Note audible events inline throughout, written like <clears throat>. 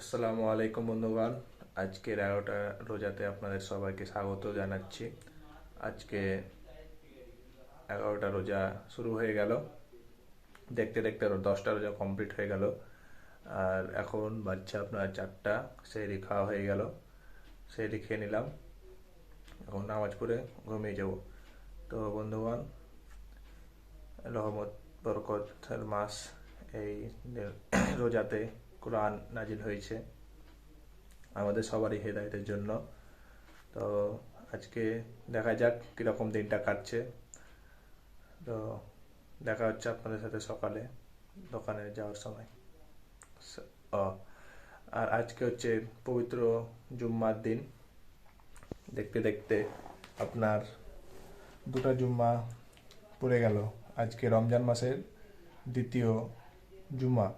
আসসালামু আলাইকুম বন্ধুগণ। আজকের এগারোটা রোজাতে আপনাদের সবাইকে স্বাগত জানাচ্ছি। আজকে এগারোটা রোজা শুরু হয়ে গেল। দেখতে দেখতে দশটা রোজা কমপ্লিট হয়ে গেল। আর এখন বাচ্চা আপনার চারটা, সেহরি খাওয়া হয়ে গেল। সেহরি খেয়ে নিলাম। এখন নামাজ পড়ে ঘুমিয়ে যাব। তো বন্ধুগণ, রহমত, বরকতের মাস এই রোজাতে কোরআন নাজিল হয়েছে। আমাদের সবারই হেদায়তের জন্য। তো আজকে দেখা যাক কীরকম দিনটা কাটছে। তো দেখা হচ্ছে আপনাদের সাথে সকালে দোকানে যাওয়ার সময়। আর আজকে হচ্ছে পবিত্র জুম্মার দিন। দেখতে দেখতে আপনার দুটো জুম্মা পড়ে গেল। আজকে রমজান মাসের দ্বিতীয় জুম্মা।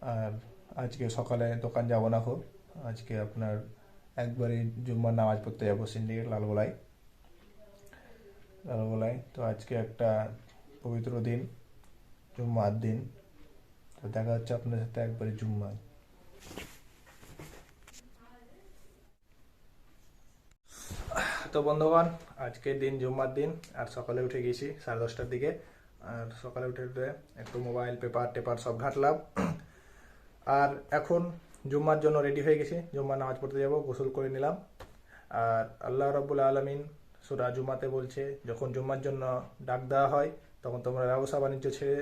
আর আজকে সকালে দোকান যাব না খুব। আজকে আপনার একবারই জুম্মার নামাজ পড়তে যাব সিন্ডিকেট লালগোলায়। লালগোলায়। তো আজকে একটা পবিত্র দিন, জুম্মার দিন। তো দেখা হচ্ছে আপনার সাথে একবারই জুম্মায়। তো বন্ধুগণ, আজকের দিন জুম্মার দিন। আর সকালে উঠে গেছি সাড়ে দশটার দিকে। আর সকালে উঠে উঠে একটু মোবাইল পেপার টেপার সব ঘাটলাম। আর এখন জুম্মার জন্য রেডি হয়ে গেছি। জুম্মার নামাজ পড়তে যাব, গোসল করে নিলাম। আর আল্লাহ রব্বুল আলমিন সুরা জুম্মাতে বলছে, যখন জুম্মার জন্য ডাক দেওয়া হয়, তখন তোমরা ব্যবসা বাণিজ্য ছেড়ে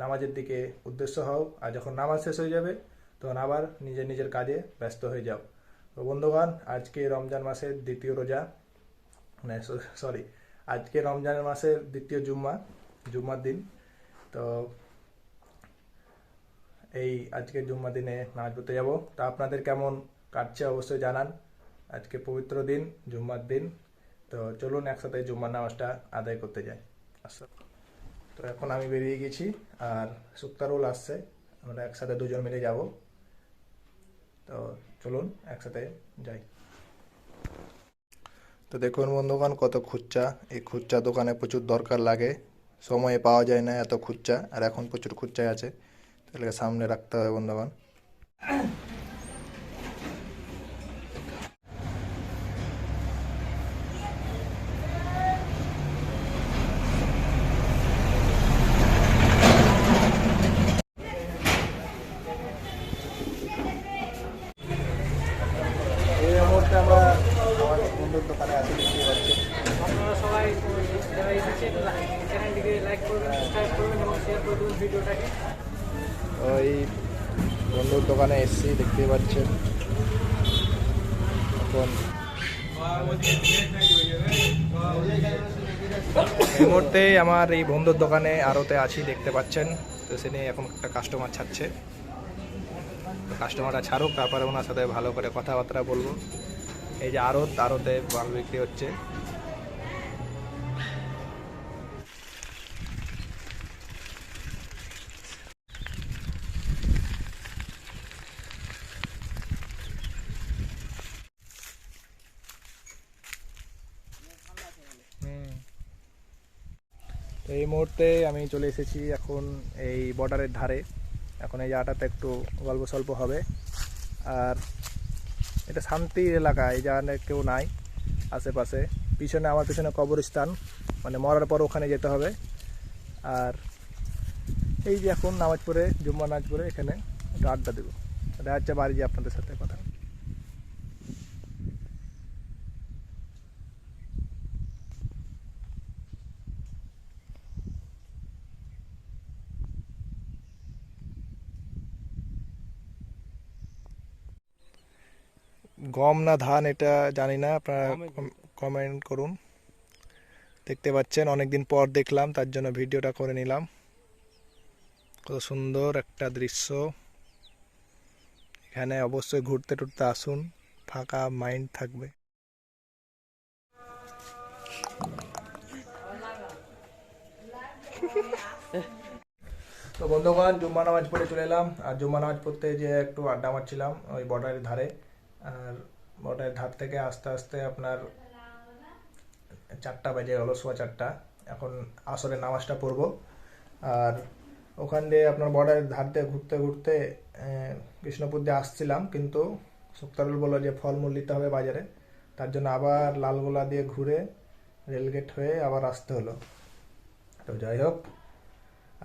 নামাজের দিকে উদ্দেশ্য হও। আর যখন নামাজ শেষ হয়ে যাবে, তখন আবার নিজের নিজের কাজে ব্যস্ত হয়ে যাও। তো বন্ধুগণ, আজকে রমজান মাসের দ্বিতীয় রোজা মানে সরি আজকে রমজানের মাসের দ্বিতীয় জুম্মা, জুম্মার দিন। তো এই আজকে জুম্মা দিনে নামাজ পড়তে যাব। তা আপনাদের কেমন কাটছে অবশ্যই জানান। আজকে পবিত্র দিন, জুম্মার দিন। তো চলুন একসাথে জুম্মার নামাজটা আদায় করতে যাই। আচ্ছা তো এখন আমি বেরিয়ে গেছি আর সুক্তারুল আসছে। আমরা একসাথে দুজন মিলে যাব। তো চলুন একসাথে যাই। তো দেখুন বন্ধুগণ, কত খুচ্চা। এই খুচ্চা দোকানে প্রচুর দরকার লাগে। সময়ে পাওয়া যায় না এত খুচ্চা, আর এখন প্রচুর খুচ্চাই আছে। তাহলে সামনে রাখতে হবে, বন্ধুগণ। আপনারা সবাই লাইক করবেন সাবস্ক্রাইব করবেন এবং শেয়ার করে দেবেন ভিডিওটাকে। ওই বন্ধুর দোকানে এসছি দেখতে পাচ্ছেন। এখন এই মুহূর্তে আমার এই বন্ধুর দোকানে আরতে আছি, দেখতে পাচ্ছেন। তো সে নিয়ে এখন একটা কাস্টমার ছাড়ছে। কাস্টমারটা ছাড়ুক, তারপরে ওনার সাথে ভালো করে কথাবার্তা বলব। এই যে আড়ত আড়তে মাল বিক্রি হচ্ছে। তো এই মুহূর্তে আমি চলে এসেছি এখন এই বর্ডারের ধারে। এখন এই জায়গাটাতে একটু গল্প স্বল্প হবে। আর এটা শান্তির এলাকা, এই জায়গাটা কেউ নাই আশেপাশে। পিছনে, আমার পিছনে কবরস্থান মানে মরার পর ওখানে যেতে হবে। আর এই যে এখন নামাজ পড়ে জুম্মা নামাজ পড়ে এখানে একটু আড্ডা দেবো। দেখা যাচ্ছে বাড়ি যে আপনাদের সাথে কথা গম না ধান এটা জানি না আপনারা কমেন্ট করুন। দেখতে পাচ্ছেন অনেকদিন পর দেখলাম তার জন্য ভিডিওটা করে নিলাম। কত সুন্দর একটা দৃশ্য। এখানে অবশ্যই ঘুরতে টুরতে আসুন ফাঁকা মাইন্ড থাকবে। তো বন্ধুগণ জুম্মা নামাজ পড়ে চলে এলাম। আর জুম্মা নামাজ পড়তে যে একটু আড্ডা মারছিলাম ওই বর্ডারের ধারে। আর বর্ডারের ধার থেকে আস্তে আস্তে আপনার চারটা বাজে হলো সোয়া চারটা। এখন আসরে নামাজটা পড়ব। আর ওখান দিয়ে আপনার বর্ডারের ধার দিয়ে ঘুরতে ঘুরতে কৃষ্ণপুর দিয়ে আসছিলাম, কিন্তু সুক্তারুল বলল যে ফলমূল নিতে হবে বাজারে। তার জন্য আবার লালগোলা দিয়ে ঘুরে রেলগেট হয়ে আবার আসতে হলো। তো যাই হোক,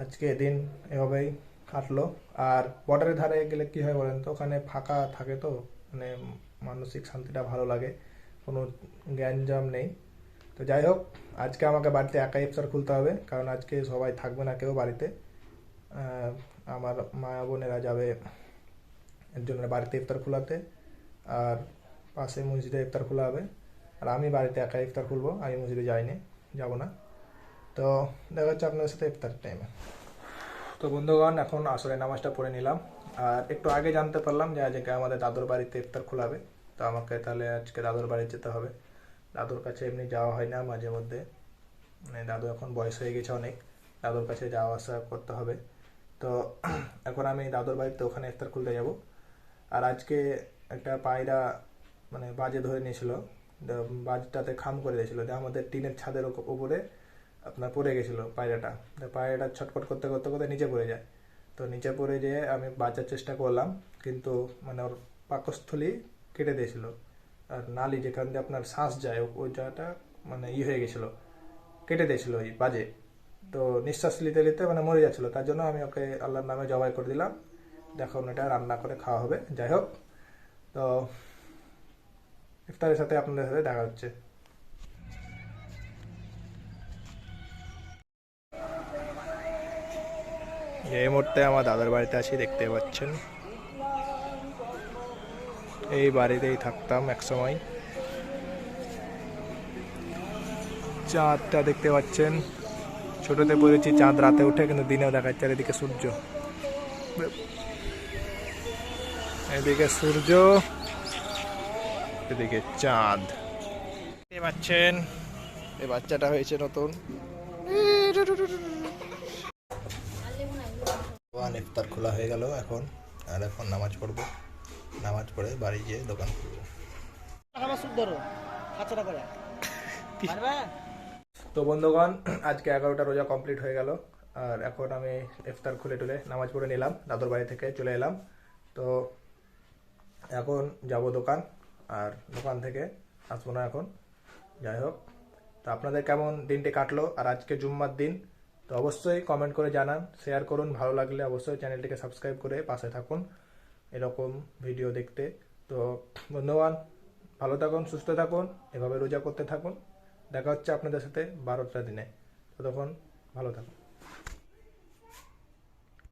আজকে দিন এভাবেই কাটলো। আর বর্ডারের ধারে গেলে কি হয় বলেন তো, ওখানে ফাঁকা থাকে তো। মানে মানসিক শান্তিটা ভালো লাগে, কোনো জ্ঞানজাম নেই। তো যাই হোক, আজকে আমাকে বাড়িতে একাই ইফতার খুলতে হবে, কারণ আজকে সবাই থাকবে না কেউ বাড়িতে। আমার মা বোনেরা যাবে একজনের বাড়িতে ইফতার খোলাতে, আর পাশে মসজিদে ইফতার খোলা হবে। আর আমি বাড়িতে একা ইফতার খুলবো, আমি মসজিদে যাইনি, যাব না। তো দেখা হচ্ছে আপনাদের সাথে ইফতার টাইমে তো বন্ধুগণ, এখন আসলে নামাজটা পড়ে নিলাম। আর একটু আগে জানতে পারলাম যে আজকে আমাদের দাদুর বাড়িতে ইফতার খোলাবে তো আমাকে তাহলে আজকে দাদুর বাড়ি যেতে হবে। দাদুর কাছে এমনি যাওয়া হয় না মাঝে মধ্যে। মানে দাদু এখন বয়স হয়ে গেছে অনেক। দাদুর কাছে যাওয়া আসা করতে হবে। তো <clears throat> এখন আমি দাদুর বাড়িতে ওখানে ইফতার খুলতে যাব। আর আজকে একটা পায়রা মানে বাজে ধরে নিয়েছিল। বাজটাতে খাম করে দিয়েছিল। যে আমাদের টিনের ছাদের উপরে আপনার পড়ে গেছিল পায়রাটা। পায়রাটা ছটফট করতে করতে করতে নিচে পড়ে যায়। তো নিচে পড়ে যেয়ে আমি বাঁচার চেষ্টা করলাম, কিন্তু মানে ওর পাকস্থলী কেটে দিয়েছিল। আর নালি যেখান দিয়ে আপনার শ্বাস যায়, ওই জায়গাটা মানে ই হয়ে গেছিল, কেটে দিয়েছিল ওই বাজে। তো নিঃশ্বাস নিতে নিতে মানে মরে যাচ্ছিল, তার জন্য আমি ওকে আল্লাহর নামে জবাই করে দিলাম। দেখুন এটা রান্না করে খাওয়া হবে, যাই হোক। তো ইফতারের সাথে আপনাদের সাথে দেখা হচ্ছে। এই মুহূর্তে আমার দাদার বাড়িতে আছি দেখতে পাচ্ছেন। এই বাড়িতেই থাকতাম এক সময়। চাঁদটা দেখতে পাচ্ছেন। ছোটতে পড়েছি, চাঁদ রাতে উঠে, কিন্তু দিনেও দেখাচ্ছে চারিদিকে সূর্য। এদিকে সূর্য, এদিকে চাঁদ। দেখতে পাচ্ছেন। এই বাচ্চাটা হয়েছে নতুন। দোকান ইফতার খোলা হয়ে গেল এখন। আর এখন নামাজ পড়ব। নামাজ পড়ে বাড়ি গিয়ে দোকান খুলবো। তো বন্ধুগণ আজকে এগারোটা রোজা কমপ্লিট হয়ে গেল। আর এখন আমি ইফতার খুলে টুলে নামাজ পড়ে নিলাম দাদুর বাড়ি থেকে চলে এলাম। তো এখন যাব দোকান আর দোকান থেকে আসব না এখন। যাই হোক তো আপনাদের কেমন দিনটি কাটলো? আর আজকে জুম্মার দিন তো অবশ্যই কমেন্ট করে জানান শেয়ার করুন, ভালো লাগলে অবশ্যই চ্যানেলটিকে সাবস্ক্রাইব করে পাশে থাকুন। এরকম ভিডিও দেখতে। তো ধন্যবাদ, ভালো থাকুন, সুস্থ থাকুন, এভাবে রোজা করতে থাকুন। দেখা হচ্ছে আপনাদের সাথে বারোটা দিনে। ততক্ষণ ভালো থাকুন।